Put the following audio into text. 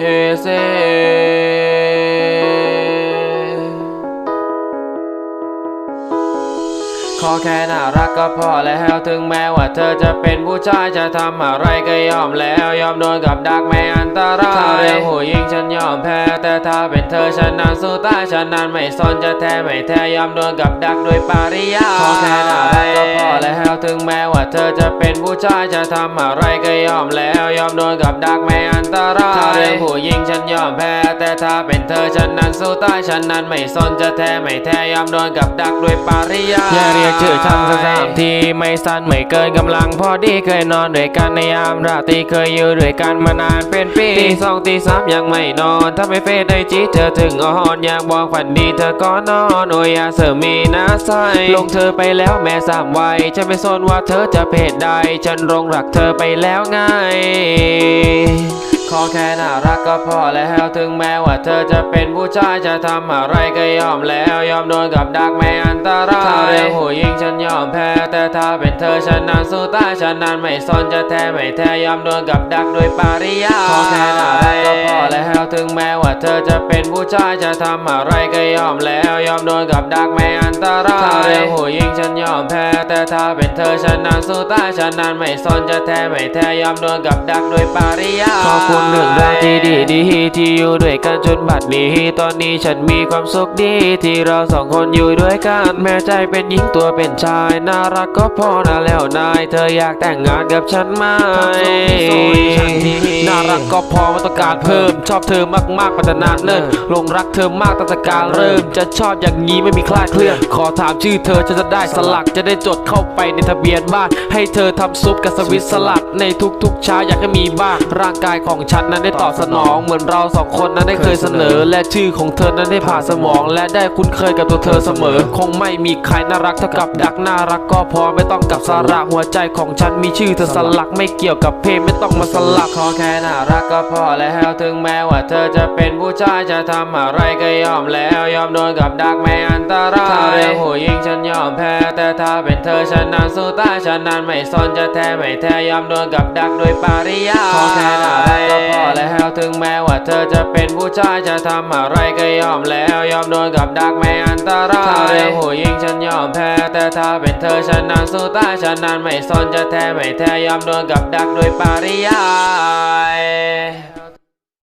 เขอแค่น่ารักก็พอแล้วถึงแม้ว่าเธอจะเป็นผู้ชายจะทำอะไรก็ยอมแล้ว ยอมโดนกับดักไม่อันตรายถ้าเรื่องผู้หญิงฉันยอมแพ้ แต่ถ้าเป็นเธอฉันนั้นสู้ตายฉันนั้นไม่สนจะแท้ไม่แท้ยอมโดนกับดักด้วยปริยายขอแค่น่ารักก็พอแล้วถึงแม้ว่าเธอจะเป็นผู้ชายจะทำอะไรก็ยอมแล้ว ยอมโดนกับดักไม่อันตรายถ้าเรื่องผู้หญิงฉันยอมแพ้แต่ ถ้าเป็นเธอฉันนั้นสู้ตายฉันนั้นไม่สนจะแท้ไม่แท้ยอมโดนกับดักด้วยปริยายอย่าเรียกชื่อฉันสักสามทีไม่สั้นไม่เกินกำลังพอดีเคยนอนด้วยกันในยามราตรีเคยอยู่ด้วยกันมานานเป็นปีตีสองตีสามยังไม่นอนถ้าไม่เฟซไอจีเธอถึงอ่อนอยากบอกฝันดีเธอก็นอนโอ้ยอยาเสริมมีนะใสลงเธอไปแล้วแม่สามวัยฉันไม่สนว่าเธอจะเพศใดฉันลงรักเธอไปแล้วไง ขอแค่น่ารักก็พอแล้วถึงแม้ว่าเธอจะเป็นผู้ชายจะทำอะไรก็ยอมแล้ว ยอมโดนกับดักไม่อันตรายถ้าเรื่องผู้หญิงฉันยอมแพ้ แต่ถ้าเป็นเธอฉันนั้นสู้ตายฉันนั้นไม่สนจะแท้ไม่แท้ยอมโดนกับดักด้วยปริยายขอแค่น่ารัก ถึงแม้ว่าเธอจะเป็นผู้ชายจะทำอะไรก็ยอมแล้ว ยอมโดนกับดักไม่อันตรายถ้าเรื่องผู้หญิงฉันยอมแพ้ แต่ถ้าเป็นเธอฉันนั้นสู้ตายฉันนั้นไม่สนจะแท้ไม่แท้ยอมโดนกับดักด้วยปริยายขอบคุณเรื่องราวที่ดีดีๆที่อยู่ด้วยกันจนบัดนี้ ตอนนี้ฉันมีความสุขดีที่เราสองคนอยู่ด้วยกันแม้ใจเป็นหญิงตัวเป็นชาย น่ารักก็พอนะแล้วนาย เธออยากแต่งงานกับฉันไหมน่ารักก็พอไม่ต้องการเพิ่มชอบเธอมากๆมาแต่นานเนิ่นหลงรักเธอมากตั้งแต่การเริ่ม จะชอบอย่างนี้ไม่มีคลาดเคลื่อน ขอถามชื่อเธอฉันจะได้สลักจะได้จดเข้าไปในทะเบียนบ้าน ให้เธอทำซุปกับสวิตสลัดในทุกๆเช้าอยากให้มีบ้างร่างกายของฉันนั้นได้ตอบสนอง เหมือนเราสองคนนั้นได้เคยเสนอ และชื่อของเธอนั้นได้ผ่านสมอง และได้คุ้นเคยกับตัวเธอเสมอ คงไม่มีใครน่ารักเท่ากับดักน่ารักก็พอไม่ต้องกับสาระหัวใจของฉันมีชื่อเธอสลักไม่เกี่ยวกับเพศไม่ต้องมาสลักขอแค่น่ารักก็พอแล้วถึงแม้ว่าเธอจะเป็นผู้ชายจะทำอะไรก็ยอมแล้วยอมโดนกับดักไม่อันตรายถ้าเรื่องผู้หญิงฉันยอมแพ้ แต่ถ้าเป็นเธอฉันนั้นสู้ตายฉันนั้นไม่สนจะแท้ไม่แท้ยอมโดนกับดักโดยปริยายขอแค่น่ารักก็พอแล้วถึงแม้ว่าเธอจะเป็นผู้ชายจะทำอะไรก็ยอมแล้วยอมโดนกับดักไม่อันตรายถ้าเรื่องผู้หญิงฉันยอมแพ้ แต่ถ้าเป็นเธอฉันนั้นสู้ตายฉันนั้นไม่สนจะแท้ไม่แท้ยอมโดนกับดักโดยปริยาย